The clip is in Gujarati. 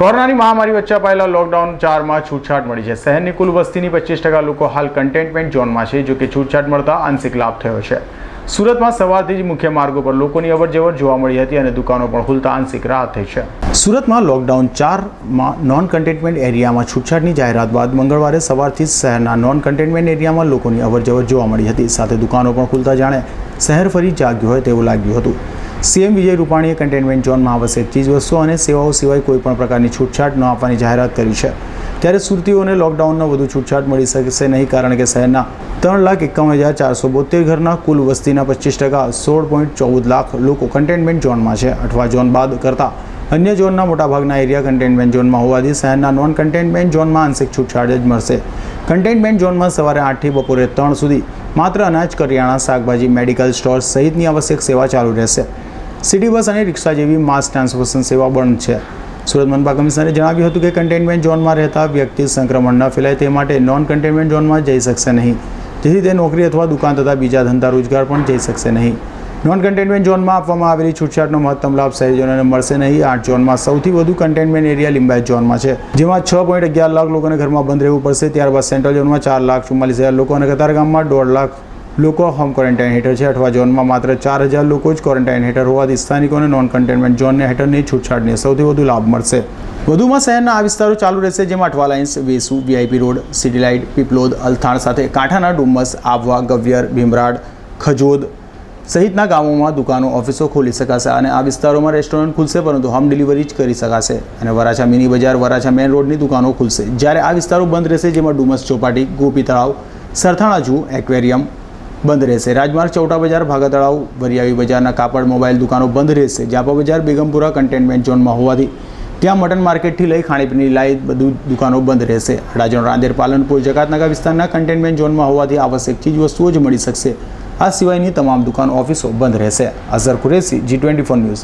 કોરોનાની મહામારી વચ્ચે અપાયેલા લોકડાઉન ચારમાં છૂટછાટ મળી છે. શહેરની કુલ વસ્તીની પચીસ ટકા લોકો હાલ કન્ટેનમેન્ટ ઝોનમાં છે જો કે છૂટછાટ મળતા આંશિક લાભ થયો છે. સુરતમાં સવારથી જ મુખ્ય માર્ગો પર લોકોની અવરજવર જોવા મળી હતી અને દુકાનો પણ ખુલતા આંશિક રાહત થઈ છે. સુરતમાં લોકડાઉન ચારમાં નોન કન્ટેનમેન્ટ એરિયામાં છૂટછાટની જાહેરાત બાદ મંગળવારે સવારથી જ શહેરના નોન કન્ટેનમેન્ટ એરિયામાં લોકોની અવરજવર જોવા મળી હતી. સાથે દુકાનો પણ ખુલતા જાણે શહેર ફરી જાગ્યું હોય તેવું લાગ્યું હતું. સીએમ વિજય રૂપાણીએ કન્ટેનમેન્ટ ઝોનમાં આવશ્યક ચીજવસ્તુઓ અને સેવાઓ સિવાય કોઈપણ પ્રકારની છૂટછાટ ન આપવાની જાહેરાત કરી છે. ત્યારે સુરતીઓને લોકડાઉનનો વધુ છૂટછાટ મળી શકશે નહીં કારણ કે શહેરના ત્રણ લાખ એકાવન હજાર ચારસો બોતેર ઘરના કુલ વસ્તીના પચીસ ટકા સોળ પોઈન્ટ ચૌદ લાખ લોકો કન્ટેનમેન્ટ ઝોનમાં છે. અઠવા ઝોન બાદ કરતાં અન્ય ઝોનના મોટાભાગના એરિયા કન્ટેનમેન્ટ ઝોનમાં હોવાથી શહેરના નોન કન્ટેનમેન્ટ ઝોનમાં આંશિક છૂટછાટ જ મળશે. કન્ટેનમેન્ટ ઝોનમાં સવારે આઠથી બપોરે ત્રણ સુધી માત્ર અનાજ, કરિયાણા, શાકભાજી, મેડિકલ સ્ટોર સહિતની આવશ્યક સેવા ચાલુ રહેશે. સિટી બસ અને રિક્ષા જેવી માસ ટ્રાન્સપોર્ટેશન સેવા બંધ છે. સુરત મનપા કમિશનરે જણાવ્યું હતું કે કન્ટેનમેન્ટ ઝોનમાં રહેતા વ્યક્તિ સંક્રમણ ન ફેલાય તે માટે નોન કન્ટેનમેન્ટ ઝોનમાં જઈ શકશે નહીં. જેથી તે નોકરી અથવા દુકાન તથા બીજા ધંધા રોજગાર પણ જઈ શકશે નહીં. નોન કન્ટેનમેન્ટ ઝોનમાં આપવામાં આવેલી છૂટછાટનો મહત્તમ લાભ શહેરીજનોને મળશે નહીં. આઠ ઝોનમાં સૌથી વધુ કન્ટેનમેન્ટ એરિયા લિંબાયત ઝોનમાં છે, જેમાં છ પોઈન્ટ અગિયાર લાખ લોકોને ઘરમાં બંધ રહેવું પડશે. ત્યારબાદ સેન્ટ્રલ ઝોનમાં ચાર લાખ ચુમ્માલીસ હજાર લોકો અને કતારગામમાં દોઢ લાખ લોકો હોમ ક્વોરન્ટાઇન હેઠળ છે અઠવા ઝોનમાં માત્ર ચાર હજાર લોકો જ ક્વોરન્ટાઇન હેઠળ હોવાથી સ્થાનિકોને નોન કન્ટેનમેન્ટ ઝોનને હેઠળની છૂટછાટની સૌથી વધુ લાભ મળશે. વધુમાં શહેરના આ વિસ્તારો ચાલુ રહેશે, જેમાં Athwa lines, Vesu, VIP road, city light, Piplod, Althan સાથે કાંઠાના ડુમ્મસ આબવા, ગવ્યર, ભીમરાડ, ખજોદ સહિતના ગામોમાં દુકાનો, ઓફિસો ખોલી શકાશે અને આ વિસ્તારોમાં રેસ્ટોરન્ટ ખુલશે, પરંતુ હોમ ડિલિવરી જ કરી શકાશે. અને વરાછા મિની બજાર, વરાછા મેન રોડની દુકાનો ખુલશે. જ્યારે આ વિસ્તારો બંધ રહેશે, જેમાં ડુમસ, ચોપાટી, ગોપી તળાવ, સરથાણા જૂ, એક્વેરિયમ બંધ રહેશે. રાજમાર્ગ ચૌટા બજાર ભાગા તળાવ વરિયાવી બજારના કાપડ, મોબાઈલ દુકાનો બંધ રહેશે. જાપા બજાર બેગમપુરા કન્ટેનમેન્ટ ઝોનમાં હોવાથી ત્યાં મટન માર્કેટથી લઈ ખાણીપીણી લાઈ બધું દુકાનો બંધ રહેશે. અડાજણ, રાંદેર, પાલનપુર જકાતનગર વિસ્તારના કન્ટેનમેન્ટ ઝોનમાં હોવાથી આવશ્યક ચીજ વસ્તુઓ જ મળી શકશે. આ સિવાયની તમામ દુકાન, ઓફિસો બંધ રહેશે. Azhar Qureshi G twenty four news